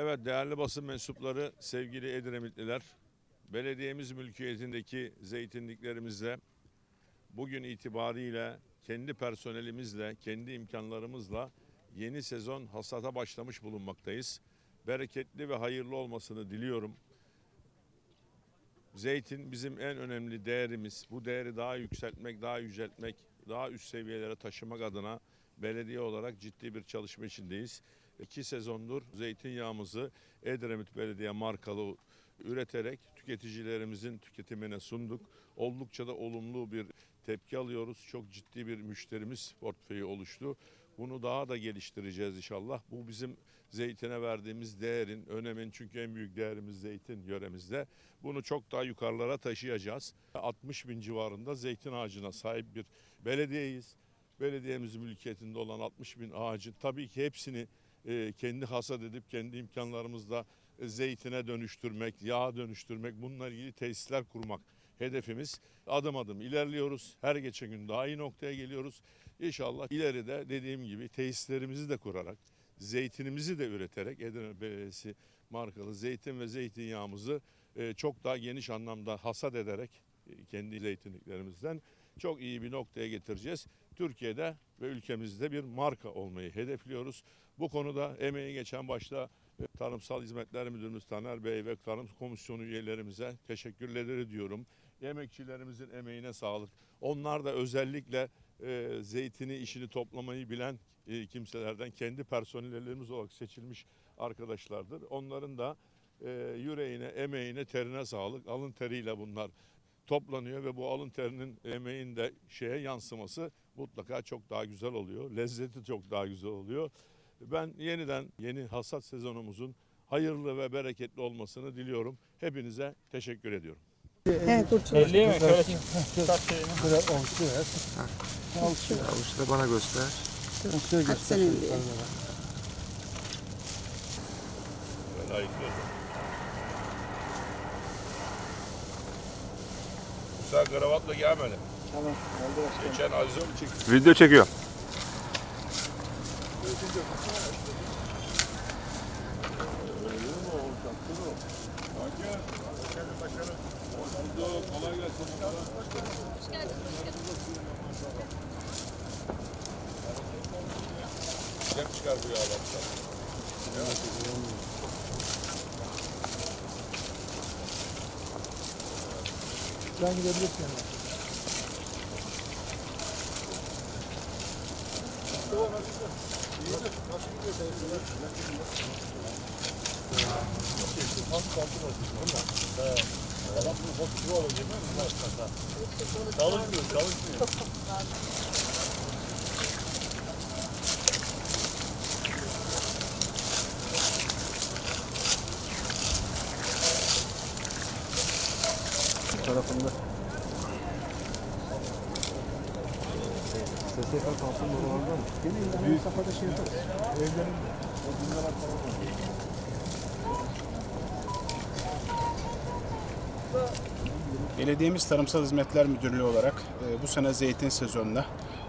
Evet değerli basın mensupları, sevgili Edremitliler, belediyemiz mülkiyetindeki zeytinliklerimizde bugün itibariyle kendi personelimizle, kendi imkanlarımızla yeni sezon hasata başlamış bulunmaktayız. Bereketli ve hayırlı olmasını diliyorum. Zeytin bizim en önemli değerimiz. Bu değeri daha yükseltmek, daha yüceltmek, daha üst seviyelere taşımak adına belediye olarak ciddi bir çalışma içindeyiz. İki sezondur zeytinyağımızı Edremit Belediye markalı üreterek tüketicilerimizin tüketimine sunduk. Oldukça da olumlu bir tepki alıyoruz. Çok ciddi bir müşterimiz portföyü oluştu. Bunu daha da geliştireceğiz inşallah. Bu bizim zeytine verdiğimiz değerin, önemin çünkü en büyük değerimiz zeytin yöremizde. Bunu çok daha yukarılara taşıyacağız. 60 bin civarında zeytin ağacına sahip bir belediyeyiz. Belediyemizin mülkiyetinde olan 60 bin ağacın tabii ki hepsini e, kendi hasat edip kendi imkanlarımızla e, zeytine dönüştürmek, yağa dönüştürmek, bununla ilgili tesisler kurmak hedefimiz. Adım adım ilerliyoruz. Her geçen gün daha iyi noktaya geliyoruz. İnşallah ileride dediğim gibi tesislerimizi de kurarak, zeytinimizi de üreterek Edirne Belediyesi markalı zeytin ve zeytinyağımızı e, çok daha geniş anlamda hasat ederek e, kendi zeytinliklerimizden çok iyi bir noktaya getireceğiz. Türkiye'de ve ülkemizde bir marka olmayı hedefliyoruz. Bu konuda emeği geçen başta e, Tarımsal Hizmetler Müdürümüz Taner Bey ve Tarım Komisyonu üyelerimize teşekkürler ediyorum. Emekçilerimizin emeğine sağlık. Onlar da özellikle e, zeytini işini toplamayı bilen e, kimselerden kendi personellerimiz olarak seçilmiş arkadaşlardır. Onların da e, yüreğine, emeğine, terine sağlık. Alın teriyle bunlar toplanıyor ve bu alın terinin emeğin de şeye yansıması mutlaka çok daha güzel oluyor. Lezzeti çok daha güzel oluyor. Ben yeniden yeni hasat sezonumuzun hayırlı ve bereketli olmasını diliyorum. Hepinize teşekkür ediyorum. Evet mi? Şöyle tat şeyini. Biraz avuçlu ver. Avuçlu. Avuçta bana göster. Avuçluya At göster. senin diye. Böyle Musa kravatla gelmedi. Tamam. Oldu başkanım. Geçen Azize mi çıktı? Video çekiyor. Kolay gelsin. Güzel çıkar bu yağlar. Sen gidebilirsin. yani. Çalışmıyor, çalışmıyor. Tarafında. SSK kalsın oralarda mı? Büyük kafada şey yaparız. Evlerin o günler falan Belediyemiz Tarımsal Hizmetler Müdürlüğü olarak e, bu sene zeytin sezonuna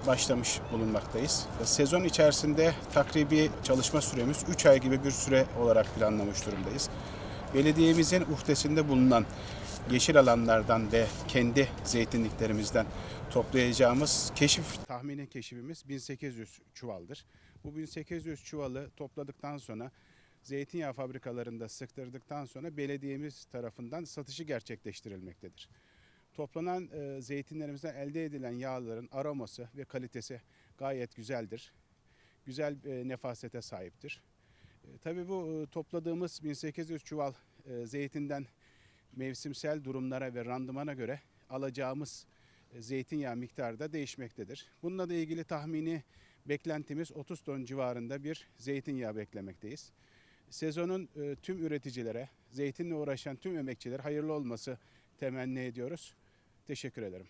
başlamış bulunmaktayız. E, Sezon içerisinde takribi çalışma süremiz 3 ay gibi bir süre olarak planlamış durumdayız. Belediyemizin uhdesinde bulunan yeşil alanlardan ve kendi zeytinliklerimizden toplayacağımız keşif, tahmini keşifimiz 1800 çuvaldır. Bu 1800 çuvalı topladıktan sonra zeytinyağı fabrikalarında sıktırdıktan sonra belediyemiz tarafından satışı gerçekleştirilmektedir. Toplanan e, zeytinlerimizden elde edilen yağların aroması ve kalitesi gayet güzeldir. Güzel e, nefasete sahiptir. E, tabii bu e, topladığımız 1800 çuval e, zeytinden mevsimsel durumlara ve randımana göre alacağımız e, zeytinyağı miktarı da değişmektedir. Bununla da ilgili tahmini beklentimiz 30 ton civarında bir zeytinyağı beklemekteyiz. Sezonun e, tüm üreticilere, zeytinle uğraşan tüm emekçilere hayırlı olması temenni ediyoruz. Teşekkür ederim.